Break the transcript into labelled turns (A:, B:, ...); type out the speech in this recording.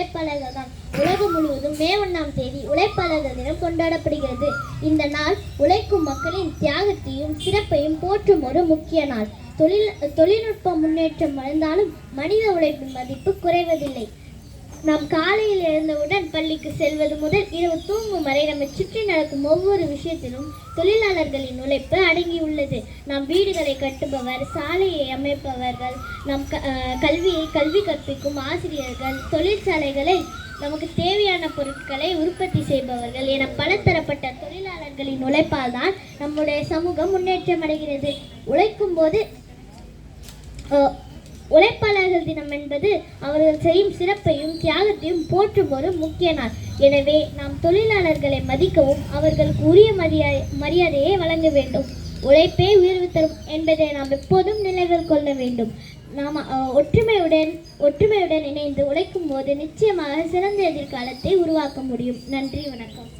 A: உழைப்பாளர்கள் தான் உலகம் முழுவதும் மே ஒன்றாம் தேதி உழைப்பாளர்கள் தினம் கொண்டாடப்படுகிறது. இந்த நாள் உழைக்கும் மக்களின் தியாகத்தையும் சிறப்பையும் போற்றும் ஒரு முக்கிய நாள். தொழில் தொழில்நுட்ப முன்னேற்றம் வளர்ந்தாலும் மனித உழைப்பின் மதிப்பு குறைவதில்லை. நாம் காலையில் எழுந்தவுடன் பள்ளிக்கு செல்வது முதல் இரவு தூங்கும் வரை நம்மை சுற்றி நடக்கும் ஒவ்வொரு விஷயத்திலும் தொழிலாளர்களின் உழைப்பு அடங்கியுள்ளது. நாம் வீடுகளை கட்டுபவர் சாலையை அமைப்பவர்கள் நம் க கல்வியை கல்வி கற்பிக்கும் ஆசிரியர்கள் தொழிற்சாலைகளை நமக்கு தேவையான பொருட்களை உற்பத்தி செய்பவர்கள் என பலதரப்பட்ட தொழிலாளர்களின் உழைப்பால் தான் நம்முடைய சமூகம் முன்னேற்றம் அடைகிறது. உழைக்கும் போது உழைப்பாளர்கள் தினம் என்பது அவர்கள் செய்யும் சிறப்பையும் தியாகத்தையும் போற்றும் ஒரு முக்கிய நாள். எனவே நாம் தொழிலாளர்களை மதிக்கவும் அவர்களுக்கு உரிய மரியாதை மரியாதையை வழங்க வேண்டும். உழைப்பே உயர்வு தரும் என்பதை நாம் எப்போதும் நினைவில் கொள்ள வேண்டும். நாம் ஒற்றுமையுடன் ஒற்றுமையுடன் இணைந்து உழைக்கும் போது நிச்சயமாக சிறந்த எதிர்காலத்தை உருவாக்க முடியும். நன்றி வணக்கம்.